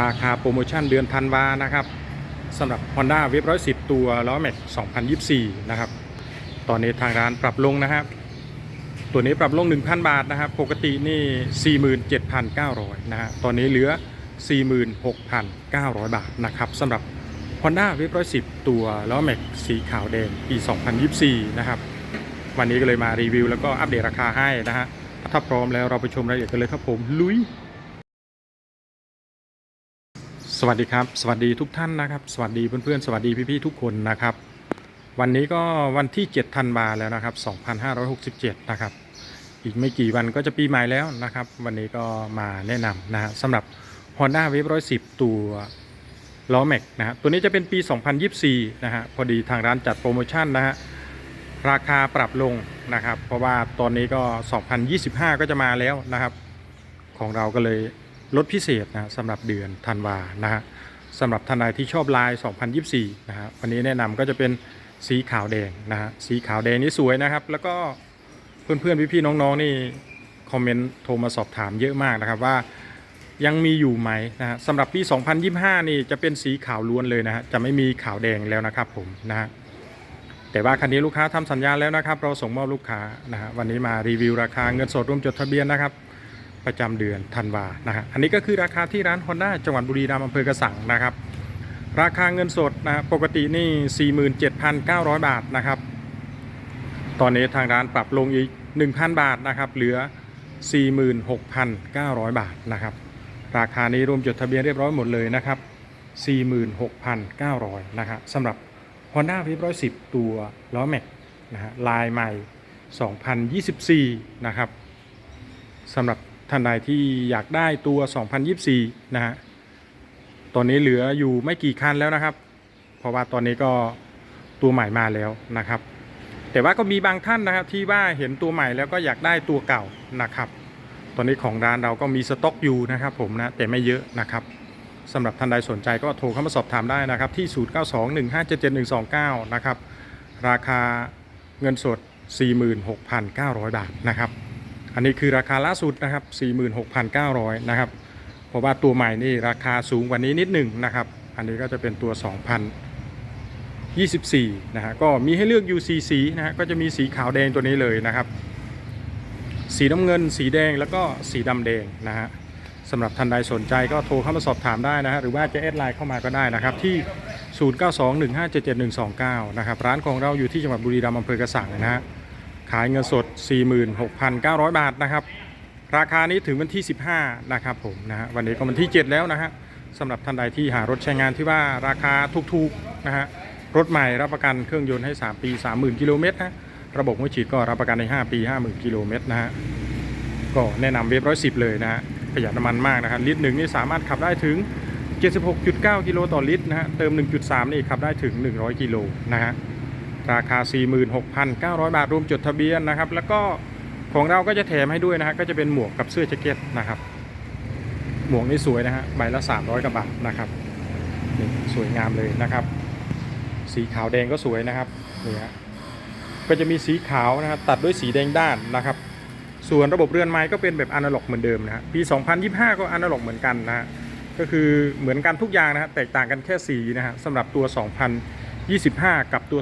ราคาโปรโมชั่นเดือนธันวานะครับสำหรับ Honda w a v 110 ตัวล้อแม็ก2024 นะครับ ตอนนี้ทางร้านปรับลงนะครับ ตัวนี้ปรับลง 1,000 บาทนะครับ ปกตินี่ 47,900 นะฮะตอนนี้เหลือ 46,900 บาทนะครับสำหรับ Honda w a v 110 ตัวล้อแม็กสีขาวแดงปี 2024 นะครับ วันนี้ก็เลยมารีวิวแล้วก็อัปเดตราคาให้นะฮะถ้าพร้อมแล้วเราไปชมรายละเอียดกันเลยครับผมลุย สวัสดีครับ สวัสดีทุกท่านนะครับ สวัสดีเพื่อนๆ สวัสดีพี่ๆทุกคนนะครับ วันนี้ก็วันที่7ธันวาแล้วนะครับ 2567 นะครับ อีกไม่กี่วันก็จะปีใหม่แล้วนะครับ วันนี้ก็มาแนะนำนะฮะสำหรับ Honda w a v 110 ตัวล้อแม็กนะฮะตัวนี้จะเป็นปี 2024 นะฮะพอดีทางร้านจัดโปรโมชั่นนะฮะราคาปรับลงนะครับ เพราะว่าตอนนี้ก็ 2025 ก็จะมาแล้วนะครับ ของเราก็เลย ลดพิเศษนะสำหรับเดือนธันวานะฮะสำหรับท่านใดที่ชอบลาย 2024 นะฮะวันนี้แนะนำก็จะเป็นสีขาวแดงนะฮะสีขาวแดงนี่สวยนะครับ แล้วก็เพื่อนๆพี่ๆน้องๆนี่คอมเมนต์โทรมาสอบถามเยอะมากนะครับว่ายังมีอยู่ไหมนะฮะสำหรับปี 2025 นี่จะเป็นสีขาวล้วนเลยนะฮะจะไม่มีขาวแดงแล้วนะครับผมนะฮะแต่ว่าคันนี้ลูกค้าทำสัญญาแล้วนะครับ เราส่งมอบลูกค้านะฮะวันนี้มารีวิวราคาเงินสดร่วมจดทะเบียนนะครับ ประจำเดือนธันวานะฮะอันนี้ก็คือราคาที่ร้าน Honda จังหวัดบุรีรัมย์อำเภอกระสังนะครับ ราคาเงินสดนะปกตินี่ 47,900 บาทนะครับ ตอนนี้ทางร้านปรับลงอีก 1,000 บาทนะครับเหลือ 46,900 บาทนะครับ ราคานี้รวมจดทะเบียนเรียบร้อยหมดเลยนะครับ 46,900นะครับสำหรับ Honda v 110ตัวล้อแม็กนะฮะลายใหม่ 2024 นะครับสำหรับ ท่านใดที่อยากได้ตัว 2024 นะฮะ ตอนนี้เหลืออยู่ไม่กี่คันแล้วนะครับ เพราะว่าตอนนี้ก็ตัวใหม่มาแล้วนะครับ แต่ว่าก็มีบางท่านนะครับที่ว่าเห็นตัวใหม่แล้วก็อยากได้ตัวเก่านะครับ ตอนนี้ของร้านเราก็มีสต็อกอยู่นะครับผมนะ แต่ไม่เยอะนะครับสำหรับท่านใดสนใจก็โทรเข้ามาสอบถามได้นะครับ ที่ 0921577129 นะครับ ราคาเงินสด 46,900 บาทนะครับ อันนี้คือราคาล่าสุดนะครับ 46,900 นะครับ เพราะว่าตัวใหม่นี่ราคาสูงกว่านี้นิดหนึ่งนะครับ อันนี้ก็จะเป็นตัว 2,024 นะฮะ ก็มีให้เลือกอยู่สีสีนะฮะ ก็จะมีสีขาวแดงตัวนี้เลยนะครับ สีน้ำเงิน สีแดงแล้วก็สีดำแดงนะฮะสำหรับท่านใดสนใจก็โทรเข้ามาสอบถามได้นะฮะ หรือว่าจะแอดไลน์เข้ามาก็ได้นะครับ ที่ 0921577129 นะครับ ร้านของเราอยู่ที่จังหวัดบุรีรัมย์อำเภอกระสังนะฮะ ขายเงินสด 46,900 บาทนะครับ ราคานี้ถึงวันที่ 15 นะครับผมนะฮะวันนี้ก็วันที่ 7 แล้วนะฮะสำหรับท่านใดที่หารถใช้งานที่ว่าราคาถูกๆนะฮะรถใหม่รับประกันเครื่องยนต์ให้ 3 ปี 30,000 กิโลเมตรนะระบบหัวฉีดก็รับประกันใน 5 ปี 50,000 กิโลเมตรนะฮะก็แนะนำเวฟร้อยสิบเลยนะฮะประหยัดน้ำมันมากนะครับลิตรหนึ่งนี่สามารถขับได้ถึง 76.9 กิโลต่อลิตรนะฮะเติม 1.3 นี่ขับได้ถึง 100 กิโลนะฮะ ราคา 46,900 บาทรวมจดทะเบียนนะครับ แล้วก็ของเราก็จะแถมให้ด้วยนะฮะก็จะเป็นหมวกกับเสื้อแจ็คเก็ตนะครับ หมวกนี่สวยนะฮะใบละ 300กว่าบาทนะครับนี่สวยงามเลยนะครับ สีขาวแดงก็สวยนะครับนี่ฮะก็จะมีสีขาวนะครับตัดด้วยสีแดงด้านนะครับ ส่วนระบบเรือนไม้ก็เป็นแบบอนาล็อกเหมือนเดิมนะฮะปี 2025 ก็อนาล็อกเหมือนกันนะฮะก็คือเหมือนกันทุกอย่างนะฮะแตกต่างกันแค่สีนะฮะสำหรับตัว 2000 2025 กับตัว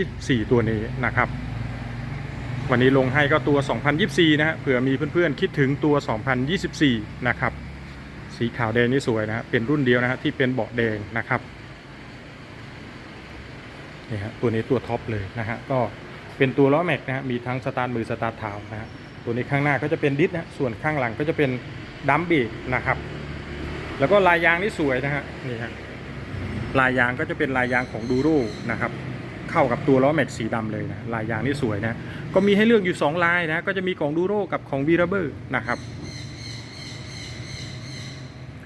2024 ตัวนี้นะครับ วันนี้ลงให้ก็ตัว 2024 นะฮะเผื่อมีเพื่อนๆ คิดถึงตัว 2024 นะครับ สีขาวแดงนี่สวยนะเป็นรุ่นเดียวนะฮะที่เป็นเบาะแดงนะครับนี่ฮะตัวนี้ตัวท็อปเลยนะฮะก็เป็นตัวล้อแม็กนะฮะมีทั้งสตาร์ทมือสตาร์ทเท้านะฮะตัวนี้ข้างหน้าก็จะเป็นดิสนะส่วนข้างหลังก็จะเป็นดัมเบรกนะครับ แล้วก็ลายยางนี่สวยนะฮะนี่ฮะ ลายยางก็จะเป็นลายยางของดูโรนะครับเข้ากับตัวล้อแม็กสีดำเลยนะลายยางนี่สวยนะก็มีให้เลือกอยู่ 2 ลายนะก็จะมีของดูโรกับของวีราเบอร์นะครับ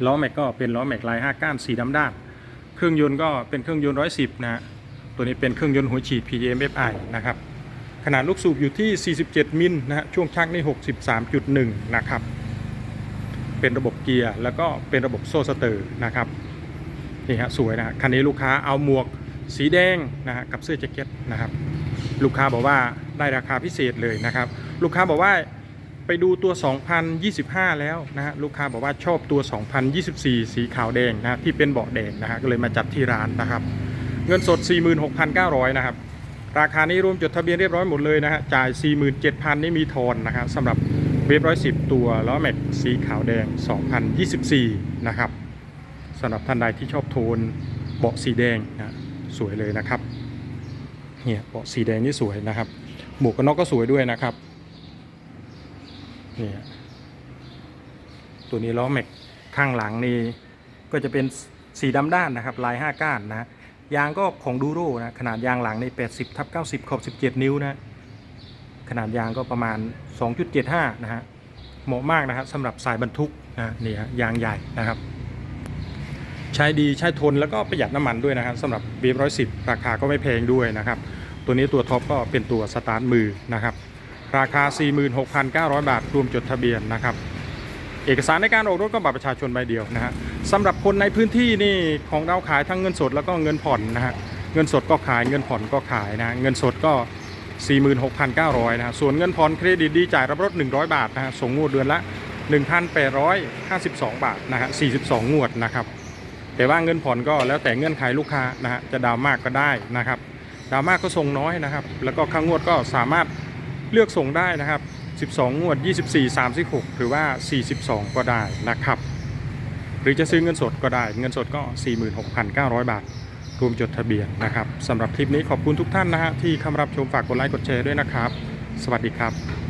ล้อแม็กก็เป็นล้อแม็กลาย5ก้านสีดำด้านเครื่องยนต์ก็เป็นเครื่องยนต์110นะฮะตัวนี้เป็นเครื่องยนต์หัวฉีด PMFI นะครับขนาดลูกสูบอยู่ที่ 47 มิลนะฮะช่วงชักนี่63.1 นะครับ เป็นระบบเกียร์ แล้วก็เป็นระบบโซ่สเตอร์นะครับ นี่ฮะสวยนะคันนี้ลูกค้าเอาหมวกสีแดงนะฮะกับเสื้อแจ็คเก็ตนะครับลูกค้าบอกว่าได้ราคาพิเศษเลยนะครับ ลูกค้าบอกว่าไปดูตัว 2025 แล้วนะฮะลูกค้าบอกว่าชอบตัว 2024 สีขาวแดงนะฮะที่เป็นเบาะแดงนะฮะก็เลยมาจัดที่ร้านนะครับ เงินสด 46,900 นะครับ ราคานี้รวมจดทะเบียนเรียบร้อยหมดเลยนะฮะจ่าย 47,000 นี่มีทอนนะครับสำหรับเวฟร้อยสิบตัวล้อแม็กสีขาวแดง 2024 นะครับ สำหรับท่านใดที่ชอบโทนเบาะสีแดงนะสวยเลยนะครับเนี่ยเบาะสีแดงนี่สวยนะครับ หมวกกันน็อกก็สวยด้วยนะครับเนี่ยตัวนี้ล้อแม็กข้างหลังนี่ก็จะเป็นสีดำด้านนะครับ ลาย 5 ก้านนะยางก็ของดูโรนะขนาดยางหลังใน 80ทับ90 ขอบ 17 นิ้วนะขนาดยางก็ประมาณ 2.75 นะฮะเหมาะมากนะครับสำหรับสายบรรทุกนะนี่ฮะยางใหญ่นะครับ ช้ดีใช้ทนแล้วก็ประหยัดน้ำมันด้วยนะครับสำหรับเบฟร้อยสิบราคาก็ไม่แพงด้วยนะครับ ตัวนี้ตัวท็อปก็เป็นตัวสตาร์ทมือนะครับ ราคา 46,900 บาทรวมจดทะเบียนนะครับ เอกสารในการออกรถก็บัตรประชาชนใบเดียวนะฮะสำหรับคนในพื้นที่นี่ของเราขายทั้งเงินสดแล้วก็เงินผ่อนนะฮะเงินสดก็ขายเงินผ่อนก็ขายนะเงินสดก็ 46,900นะฮะส่วนเงินผ่อนเครดิตดีจ่ายรับรถ 100 บาทนะฮะส่งงวดเดือนละ 1,852 บาทนะฮะ42 งวดนะครับ แต่ว่าเงินผ่อนก็แล้วแต่เงื่อนไขลูกค้านะฮะจะดาวมากก็ได้นะครับ ดาวมากก็ส่งน้อยนะครับ แล้วก็ค่างวดก็สามารถเลือกส่งได้นะครับ 12 งวด 24 36 หรือว่า 42 ก็ได้นะครับ หรือจะซื้อเงินสดก็ได้ เงินสดก็ 46,900 บาท รวมจดทะเบียนนะครับสำหรับคลิปนี้ขอบคุณทุกท่านนะฮะที่เข้ามารับชมฝากกดไลค์กดแชร์ด้วยนะครับ สวัสดีครับ